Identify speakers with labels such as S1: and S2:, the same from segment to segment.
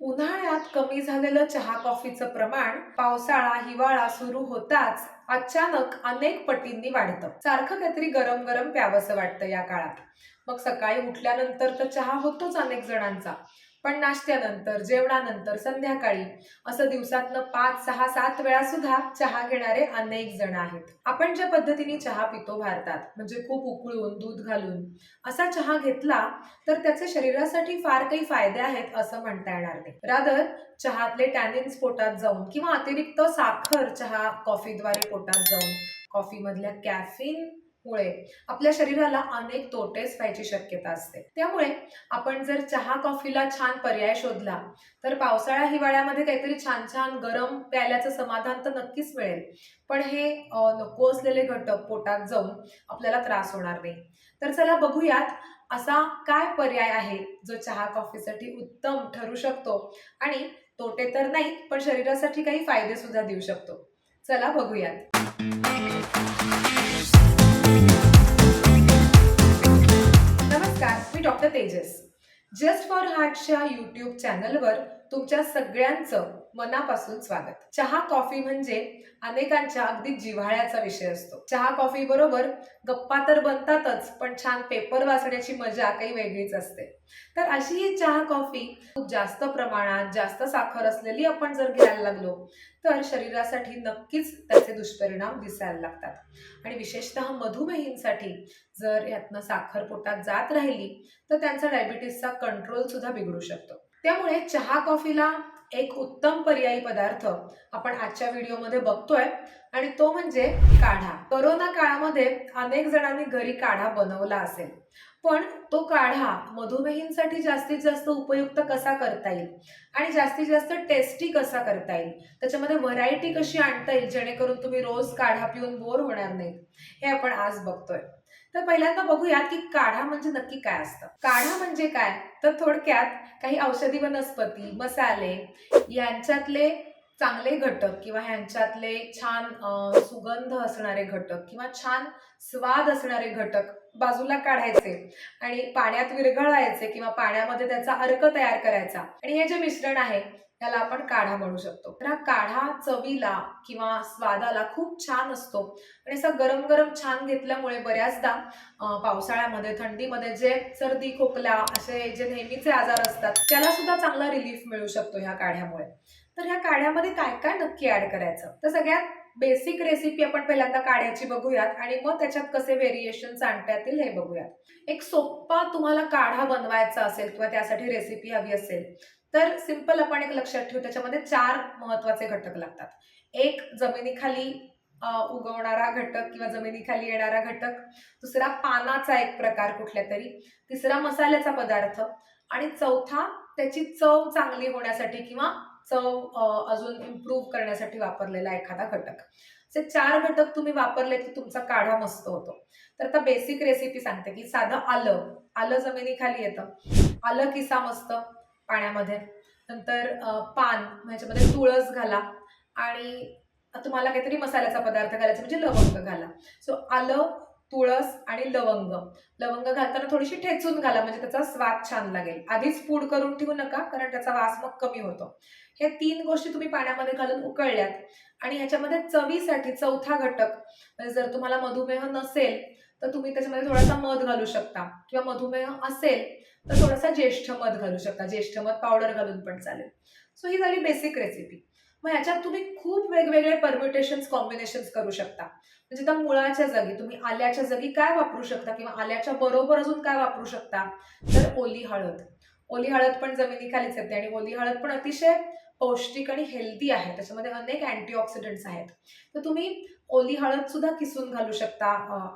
S1: उन्हाळ्यात कमी झालेलं चहा कॉफीचं प्रमाण पावसाळा हिवाळा सुरू होताच अचानक अनेक पटींनी वाढतं. सारखं काहीतरी गरम गरम प्यावंसं वाटतं या काळात. मग सकाळी उठल्यानंतर तर चहा होतोच अनेक जणांचा. पण नाश्त्यानंतर जेवणानंतर संध्याकाळी. असं दिवसातनं पाच सहा सात वेळा सुद्धा चहा घेणारे अनेक जण आहेत. आपण ज्या पद्धतीने चहा पितो भारतात म्हणजे खूप उकळून दूध घालून असा चहा घेतला तर त्याचे शरीरासाठी फार काही फायदे आहेत असं म्हणता येणार नाही. रादर चहातले टॅनिन्स पोटात जाऊन किंवा अतिरिक्त साखर चहा कॉफीद्वारे पोटात जाऊन कॉफीमधल्या कॅफिन मुळे आपल्या शरीराला अनेक तोटेच व्हायची शक्यता असते. त्यामुळे आपण जर चहा कॉफीला छान पर्याय शोधला तर पावसाळ्या हिवाळ्यामध्ये काहीतरी छान छान गरम प्यायल्याचं समाधान तर नक्कीच मिळेल. पण हे नको असलेले घटक पोटात जाऊन आपल्याला त्रास होणार नाही. तर चला बघूयात असा काय पर्याय आहे जो चहा कॉफीसाठी उत्तम ठरू शकतो. आणि तोटे तर नाहीत पण शरीरासाठी काही फायदे सुद्धा देऊ शकतो. चला बघूयात. जस्ट फॉर हार्टच्या यूट्यूब चॅनलवर तुमच्या सगळ्यांचं मनापासून स्वागत. चहा कॉफी म्हणजे अनेकांच्या अगदी जिव्हाळ्याचा विषय असतो. चहा कॉफी बरोबर गप्पा तर बनतातच पण छान पेपर वाचण्याची मजा काही वेगळीच असते. तर अशी ही चहा कॉफी खूप जास्त प्रमाणात जास्त साखर असलेली आपण जर घ्यायला लागलो तर शरीरासाठी नक्कीच त्याचे दुष्परिणाम दिसायला लागतात. आणि विशेषतः मधुमेहींसाठी जर यातनं साखर पोटात जात राहिली तर त्यांचा डायबिटीसचा कंट्रोल सुद्धा बिघडू शकतो. त्यामुळे चहा कॉफीला एक उत्तम पर्यायी पदार्थ आपण आजच्या व्हिडिओमध्ये बघतोय. आणि तो म्हणजे काढा. करोना काळामध्ये अनेक जणांनी घरी काढा बनवला असेल. पण तो काढा मधुमेहींसाठी जास्तीत जास्त उपयुक्त कसा करता येईल? आणि जास्तीत जास्त टेस्टी कसा करता येईल? त्याच्यामध्ये व्हरायटी कशी आणता येईल? जेणेकरून तुम्ही रोज काढा पिऊन बोर होणार नाहीत. हे आपण आज बघतोय. तर पहिल्यांदा बघूयात की काढा म्हणजे नक्की काय असतं. काढा म्हणजे काय? तर थोडक्यात काही औषधी वनस्पती मसाले यांच्यातले चांगले घटक किंवा ह्यांच्यातले छान सुगंध असणारे घटक किंवा छान स्वाद असणारे घटक बाजूला काढायचे आणि पाण्यात विरघळायचे किंवा पाण्यामध्ये त्याचा अर्क तयार करायचा. आणि हे जे मिश्रण आहे त्याला आपण काढा म्हणू शकतो. तर हा काढा चवीला किंवा स्वादाला खूप छान असतो. आणि असा गरम गरम छान घेतल्यामुळे बऱ्याचदा पावसाळ्यामध्ये थंडीमध्ये जे सर्दी खोकला असे जे नेहमीचे आजार असतात त्याला सुद्धा चांगला रिलीफ मिळू शकतो ह्या काढ्यामुळे. तर ह्या काढ्यामध्ये काय काय नक्की ऍड करायचं? तर सगळ्यात बेसिक रेसिपी आपण पहिल्यांदा काढ्याची बघूयात आणि मग त्याच्यात कसे व्हेरिएशन आणता येतील हे बघूयात. एक सोप्पा तुम्हाला काढा बनवायचा असेल किंवा त्यासाठी रेसिपी हवी असेल तर सिंपल आपण एक लक्षात ठेवू त्याच्यामध्ये चार महत्त्वाचे घटक लागतात. एक जमिनीखाली उगवणारा घटक किंवा जमिनीखाली येणारा घटक. दुसरा पानाचा एक प्रकार कुठल्या तरी. तिसरा मसाल्याचा पदार्थ. आणि चौथा त्याची चव चांगली होण्यासाठी किंवा चव अजून इम्प्रूव्ह करण्यासाठी वापरलेला एखादा घटक. असे चार घटक तुम्ही वापरले की तुमचा काढा मस्त होतो. तर आता बेसिक रेसिपी सांगते की साधं आलं. आलं जमिनीखाली येतं. आलं किसा मस्त. पाण्यामध्ये. नंतर पान ह्याच्यामध्ये तुळस घाला आणि तुम्हाला काहीतरी मसाल्याचा पदार्थ घालायचा म्हणजे लवंग घाला. सो आलं तुळस आणि लवंग. लवंग घालताना थोडीशी ठेचून घाला म्हणजे त्याचा स्वाद छान लागेल. आधीच पूड करून ठेवू नका कारण त्याचा वास मग कमी होतो. हे तीन गोष्टी तुम्ही पाण्यामध्ये घालून उकळल्यात आणि ह्याच्यामध्ये चवीसाठी चौथा घटक म्हणजे जर तुम्हाला मधुमेह नसेल तर तुम्ही त्याच्यामध्ये थोडासा मध घालू शकता. किंवा मधुमेह असेल तर थोडासा ज्येष्ठ मध घालू शकता. ज्येष्ठ मध पावडर घालून पण चालेल. सो ही झाली बेसिक रेसिपी मग याच्यात तुम्ही खूप वेगवेगळे परम्युटेशन्स कॉम्बिनेशन्स करू शकता. म्हणजे त्या मुळाच्या जागी तुम्ही आल्याच्या जागी काय वापरू शकता किंवा आल्याच्या बरोबर अजून काय वापरू शकता? तर ओली हळद. ओली हळद पण जमिनीखालीच येते आणि ओली हळद पण अतिशय पौष्टिक आणि हेल्दी आहे. त्याच्यामध्ये अनेक अँटीऑक्सिडंट्स आहेत. तर तुम्ही ओली हळद सुद्धा किसून घालू शकता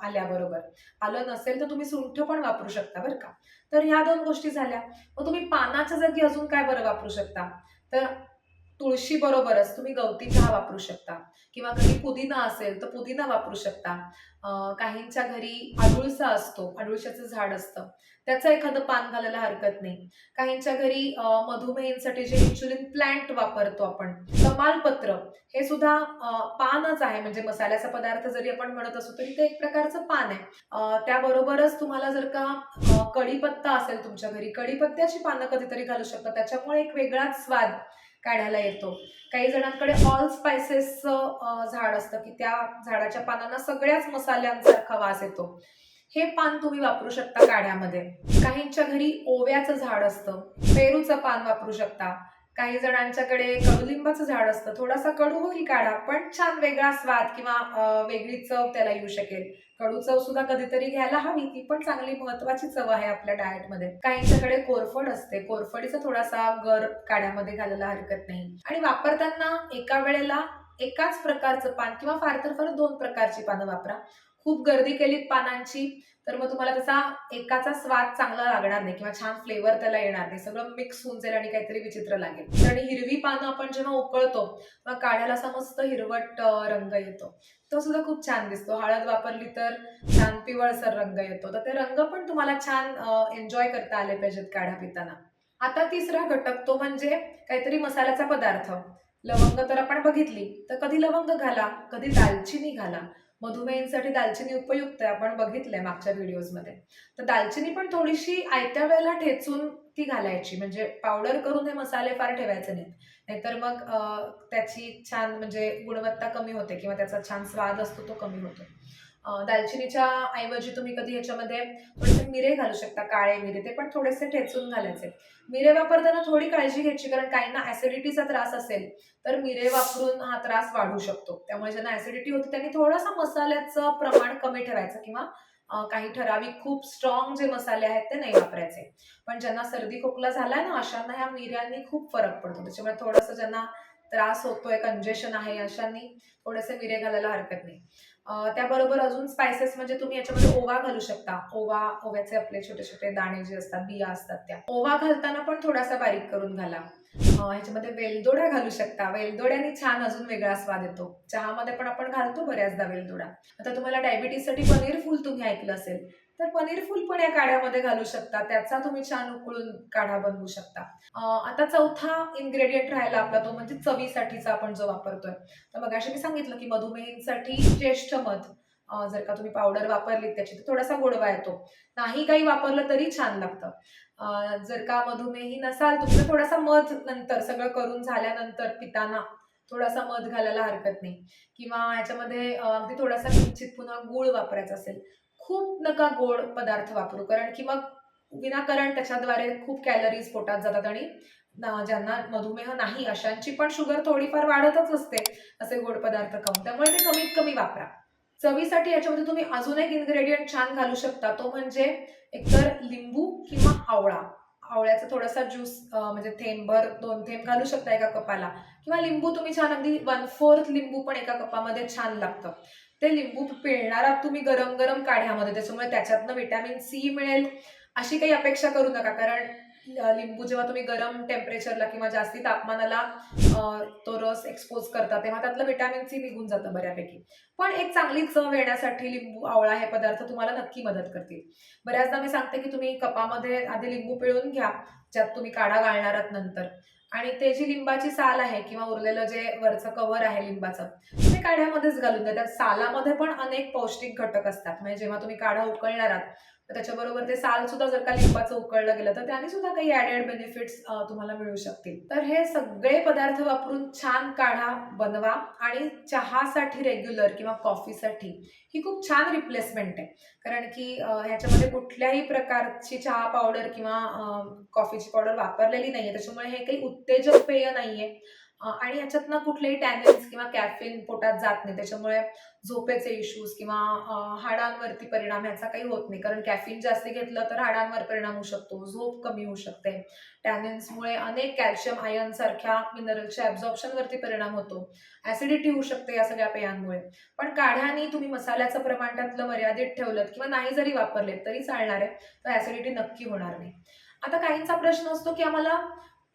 S1: आल्याबरोबर. आलं नसेल तर तुम्ही सुंठ पण वापरू शकता बरं का. तर ह्या दोन गोष्टी झाल्या. मग तुम्ही पानाच्या जागी अजून काय बरं वापरू शकता? तर तुळशी बरोबरच तुम्ही गवती चहा वापरू शकता. किंवा घरी पुदिना असेल तर पुदिना वापरू शकता. काहींच्या घरी अडुळसा असतो अडुळशाचं झाड असतं. त्याचं एखादं पान घालायला हरकत नाही. काहींच्या घरी मधुमेहींसाठी जे इन्शुलिन प्लांट वापरतो आपण कमालपत्र हे सुद्धा पानच आहे. म्हणजे मसाल्याचा पदार्थ जरी आपण म्हणत असू तरी ते एक प्रकारचं पान आहे. त्याबरोबरच तुम्हाला जर का कढीपत्ता असेल तुमच्या घरी कढीपत्त्याची पानं कधीतरी घालू शकता. त्याच्यामुळे एक वेगळाच स्वाद काढायला येतो. काही जणांकडे ऑल स्पायसेसचं झाड असतं की त्या झाडाच्या पानांना सगळ्याच मसाल्यांसारखा वास येतो. हे पान तुम्ही वापरू शकता काढ्यामध्ये काहींच्या घरी ओव्याचं झाड असतं पेरूचं पान वापरू शकता. काही जणांच्याकडे कडुलिंबाचं झाड असतं थोडासा कडू होईल काढा पण छान वेगळा स्वाद किंवा वेगळी चव त्याला येऊ शकेल. कडू चव सुद्धा कधीतरी घ्यायला हवी ती पण चांगली महत्वाची चव आहे आपल्या डाएटमध्ये काहींच्याकडे कोरफड असते. कोरफडीचा थोडासा गर काढ्यामध्ये घालायला हरकत नाही. आणि वापरताना एका वेळेला एकाच प्रकारचं पान किंवा फार तर फार दोन प्रकारची पानं वापरा. खूप गर्दी केलीत पानांची तर मग तुम्हाला त्याचा एकाचा स्वाद चांगला लागणार नाही किंवा छान फ्लेवर त्याला येणार नाही. सगळं मिक्स होऊन जाईल आणि काहीतरी विचित्र लागेल. आणि हिरवी पानं आपण जेव्हा उकळतो मग काढ्याला असा मस्त हिरवट रंग येतो. तो सुद्धा खूप छान दिसतो. हळद वापरली तर छान पिवळसर रंग येतो. तर ते रंग पण तुम्हाला छान एन्जॉय करता आले पाहिजेत काढा पिताना. आता तिसरा घटक तो म्हणजे काहीतरी मसाल्याचा पदार्थ. लवंग तर आपण बघितली. तर कधी लवंग घाला कधी दालचिनी घाला. मधुमेहींसाठी दालचिनी उपयुक्त आहे आपण बघितलंय मागच्या व्हिडिओजमध्ये. तर दालचिनी पण थोडीशी आयत्या वेळेला ठेचून ती घालायची म्हणजे पावडर करून हे मसाले फार ठेवायचे नाहीत. नाहीतर मग त्याची छान म्हणजे गुणवत्ता कमी होते किंवा त्याचा छान स्वाद असतो तो कमी होतो. दालचिनीच्या ऐवजी तुम्ही कधी याच्यामध्ये थोडेसे मिरे घालू शकता काळे मिरे ते पण थोडेसे ठेचून घालायचे. मिरे वापरताना थोडी काळजी घ्यायची कारण काहींना ऍसिडिटीचा त्रास असेल तर मिरे वापरून हा त्रास वाढू शकतो. त्यामुळे ज्यांना ऍसिडिटी होते त्यांनी थोडंसं मसाल्याचं प्रमाण कमी ठेवायचं किंवा काही ठराविक खूप स्ट्रॉंग जे मसाले आहेत ते नाही वापरायचे. पण ज्यांना सर्दी खोकला झालाय ना अशांना ह्या मिऱ्यांनी खूप फरक पडतो. त्याच्यामुळे थोडंसं ज्यांना त्रास होतोय कंजेशन आहे अशांनी थोडेसे मिरे घालायला हरकत नाही. त्याबरोबर अजून स्पायसेस म्हणजे तुम्ही याच्यामध्ये ओवा घालू शकता. ओवा ओव्याचे आपले छोटे छोटे दाणे जे असतात बिया असतात त्या. ओवा घालताना पण थोडासा बारीक करून घाला. ह्याच्यामध्ये वेलदोडा घालू शकता. वेलदोड्याने छान अजून वेगळा स्वाद येतो. चहामध्ये पण आपण घालतो बऱ्याचदा वेलदोडा. आता तुम्हाला डायबिटीजसाठी पनीर फुल तुम्ही ऐकलं असेल तर पनीर फुल पण या काढ्यामध्ये घालू शकता. त्याचा तुम्ही छान उकळून काढा बनवू शकता. आता चौथा इन्ग्रेडियंट राहिला आपला तो म्हणजे चवीसाठीचा आपण जो वापरतोय. तर मग मी सांगितलं की मधुमेहींसाठी ज्येष्ठ मध. जर का तुम्ही पावडर वापरली त्याची तर थोडासा गोडवा येतो. नाही काही वापरलं तरी छान लागतं. जर का मधुमेही नसाल तुमचं थोडासा मध नंतर सगळं करून झाल्यानंतर पिताना थोडासा मध घालायला हरकत नाही. किंवा ह्याच्यामध्ये अगदी थोडासा किंचित पुन्हा गूळ वापरायचा असेल खूप नका गोड पदार्थ वापरू. कारण की मग विनाकारण त्याच्याद्वारे खूप कॅलरीज पोटात जातात आणि ज्यांना मधुमेह नाही अशांची पण शुगर थोडीफार वाढतच असते असे गोड पदार्थ खाऊन. त्यामुळे ते कमीत कमी वापरा. चवीसाठी याच्यामध्ये तुम्ही अजून एक इन्ग्रेडियंट छान घालू शकता. तो म्हणजे एकतर लिंबू किंवा आवळा. आवळ्याचा थोडासा ज्यूस म्हणजे थेंबभर दोन थेंब घालू शकता एका कपाला. किंवा लिंबू तुम्ही छान अगदी वन फोर्थ लिंबू पण एका कपामध्ये छान लागतं. ते लिंबू पिळणारा तुम्ही गरम गरम काढ्यामध्ये त्याच्यामुळे त्याच्यातनं विटॅमिन सी मिळेल अशी काही अपेक्षा करू नका. कारण लिंबू जेव्हा तुम्ही गरम टेम्परेचरला किंवा जास्ती तापमानाला तो रस एक्सपोज करता तेव्हा त्यातलं विटॅमिन सी निघून जातं बऱ्यापैकी. पण एक चांगली चव येण्यासाठी लिंबू आवळा हे पदार्थ तुम्हाला नक्की मदत करतील. बऱ्याचदा मी सांगते की तुम्ही कपामध्ये आधी लिंबू पिळून घ्या ज्यात तुम्ही काढा घालणार आहात नंतर. आणि ते जी लिंबाची साल आहे किंवा उरलेलं जे वरचं कव्हर आहे लिंबाचं ते काढ्यामध्येच घालून द्या. त्या सालामध्ये पण अनेक पौष्टिक घटक असतात. म्हणजे जेव्हा तुम्ही काढा उकळणार आहात तर त्याच्याबरोबर ते साल सुद्धा जर का लिंबाचं उकळलं गेलं तर त्याने सुद्धा काही ऍडेड बेनिफिट्स तुम्हाला मिळू शकतील. तर हे सगळे पदार्थ वापरून छान काढा बनवा आणि चहासाठी रेग्युलर किंवा कॉफीसाठी ही खूप छान रिप्लेसमेंट आहे. कारण की ह्याच्यामध्ये कुठल्याही प्रकारची चहा पावडर किंवा कॉफीची पावडर वापरलेली नाहीये. त्याच्यामुळे हे काही उत्तेजक पेय नाहीये. आणि आणि ना कुठलेही टॅनिन्स किंवा कॅफिन पोटात जात नाही. त्याच्यामुळे झोपेचे इश्यूज किंवा हाडांवरती परिणाम ह्याचा काही होत नाही. कारण कॅफिन जास्त घेतलं तर हाडांवर परिणाम होऊ शकतो. झोप कमी होऊ शकते. टॅनिन्समुळे अनेक कॅल्शियम आयर्न सारख्या मिनरलच्या ॲब्झॉर्प्शनवरती परिणाम होतो. ऍसिडिटी होऊ शकते या सगळ्या पेयांमुळे. पण काढ्याने तुम्ही मसाल्याचं प्रमाण त्यातलं मर्यादित ठेवलं किंवा नाही जरी वापरले तरी चालणार आहे. तर ऍसिडिटी नक्की होणार नाही. आता काहींचा प्रश्न असतो की आम्हाला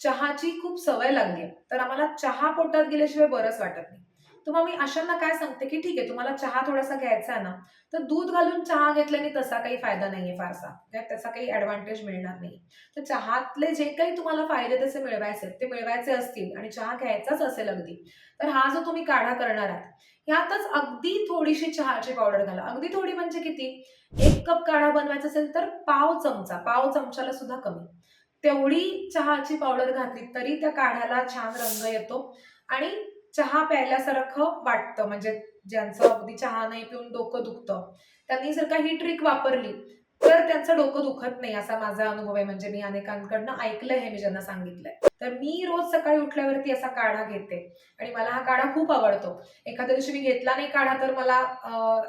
S1: चहाची खूप सवय लागली. तर आम्हाला चहा पोटात गेल्याशिवाय बरंच वाटत नाही. तर मग मी अशांना काय सांगते की ठीक आहे तुम्हाला चहा थोडासा घ्यायचा आहे ना तर दूध घालून चहा घेतल्याने तसा काही फायदा नाहीये फारसा. म्हणजे त्याचा काही ऍडव्हान्टेज मिळणार नाही. तर चहातले जे काही तुम्हाला फायदे तसे मिळवायचे ते मिळवायचे असतील आणि चहा घ्यायचाच असेल अगदी तर हा जो तुम्ही काढा करणार आहात ह्यातच अगदी थोडीशी चहाची पावडर घाला. अगदी थोडी म्हणजे किती? एक कप काढा बनवायचा असेल तर पाव चमचा पाव चमचाला सुद्धा कमी. तेवढी चहाची पावडर घातली तरी त्या काढ्याला छान रंग येतो. आणि चहा प्यायल्यासारखं वाटतं म्हणजे ज्यांचं अगदी चहा नाही पिऊन डोकं दुखतं. त्यांनी जर का ही ट्रिक वापरली तर त्यांचं डोकं दुखत नाही असा माझा अनुभव आहे. म्हणजे मी अनेकांकडनं ऐकलंय हे मी ज्यांना सांगितलंय. तर मी रोज सकाळी उठल्यावरती असा काढा घेते. आणि मला हा काढा खूप आवडतो. एखाद्या दिवशी मी घेतला नाही काढा तर मला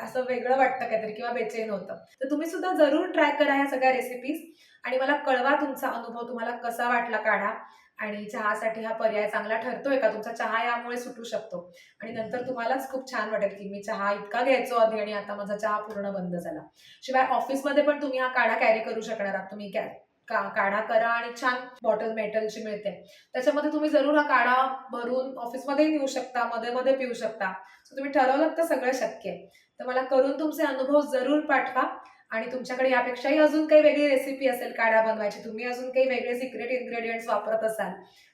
S1: असं वेगळं वाटतं काहीतरी किंवा बेचैन होतं. तर तुम्ही सुद्धा जरूर ट्राय करा ह्या सगळ्या रेसिपीज आणि मला कळवा तुमचा अनुभव तुम्हाला कसा वाटला काढा. आणि चहासाठी हा पर्याय चांगला ठरतोय का? तुमचा चहा यामुळे सुटू शकतो. आणि नंतर तुम्हालाच खूप छान वाटेल की मी चहा इतका घ्यायचो आधी आणि आता माझा चहा पूर्ण बंद झाला. शिवाय ऑफिसमध्ये पण तुम्ही हा काढा कॅरी करू शकणार आहात. तुम्ही कॅ का काढा करा आणि छान बॉटल मेटलची मिळते. त्याच्यामध्ये तुम्ही जरूर हा काढा भरून ऑफिसमध्ये नेऊ शकता मध्ये मध्ये पिऊ शकता. तुम्ही ठरवलं तर सगळं शक्य आहे. तर मला करून तुमचे अनुभव जरूर पाठवा. आणि तुमच्याकडे यापेक्षाही अजून काही वेगळी रेसिपी असेल काढा बनवायची तुम्ही अजून काही वेगळे सिक्रेट इन्ग्रेडियंट्स वापरत असाल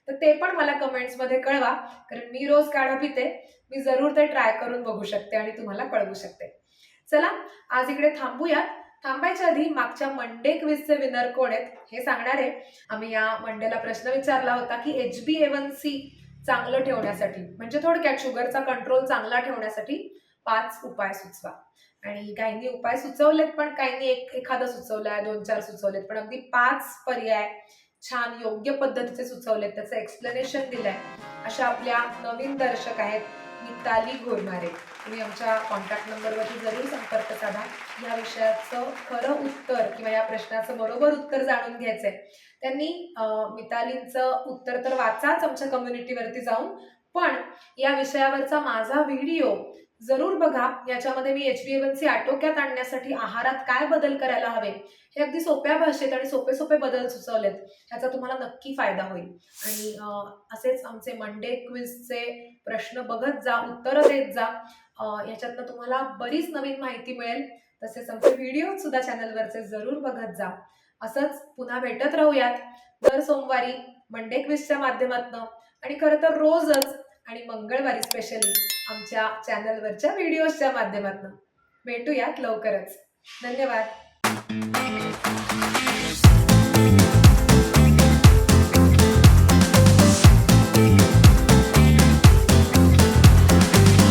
S1: तर ते पण मला कमेंट्समध्ये कळवा कारण मी रोज काढा पिते मी जरूर ते ट्राय करून बघू शकते आणि तुम्हाला कळवू शकते. चला आज इकडे थांबूया थांबायच्या आधी मागच्या मंडे क्विजचे विनर कोण आहेत हे सांगणार आहे. आम्ही या मंडेला प्रश्न विचारला होता की एच बी एवन सी चांगलं ठेवण्यासाठी म्हणजे थोडक्यात शुगरचा कंट्रोल चांगला ठेवण्यासाठी पाच उपाय सुचवा. आणि काहींनी उपाय सुचवलेत पण काहींनी एक एखादा सुचवलाय दोन चार सुचवलेत. पण अगदी पाच पर्याय छान योग्य पद्धतीचे सुचवलेत त्याचं एक्सप्लेनेशन दिलंय. अशा आपल्या नवीन दर्शक आहेत मिताली घोरमारे. तुम्ही आमच्या कॉन्टॅक्ट नंबरवरती जरूर संपर्क साधा. या विषयाचं खरं उत्तर किंवा या प्रश्नाचं बरोबर उत्तर जाणून घ्यायचंय. त्यांनी मितालींचं उत्तर तर वाचाच आमच्या कम्युनिटीवरती जाऊन. पण या विषयावरचा माझा व्हिडिओ जरूर बघा. याच्यामध्ये मी H B A one C आटोक्यात आणण्यासाठी आहारात काय बदल करायला हवे हे अगदी सोप्या भाषेत आणि सोपे सोपे बदल सुचवलेत. ह्याचा तुम्हाला नक्की फायदा होईल. आणि असेच आमचे मंडे क्विजचे प्रश्न बघत जा उत्तरं देत जा. याच्यातनं तुम्हाला बरीच नवीन माहिती मिळेल. तसेच आमचे व्हिडिओ सुद्धा चॅनलवरचे जरूर बघत जा. असंच पुन्हा भेटत राहूयात दर सोमवारी मंडे क्विजच्या माध्यमातनं. आणि खरं तर रोजच आणि मंगळवारी स्पेशली आमच्या चॅनलवरच्या व्हिडिओजच्या माध्यमातून. भेटूयात लवकरच. धन्यवाद.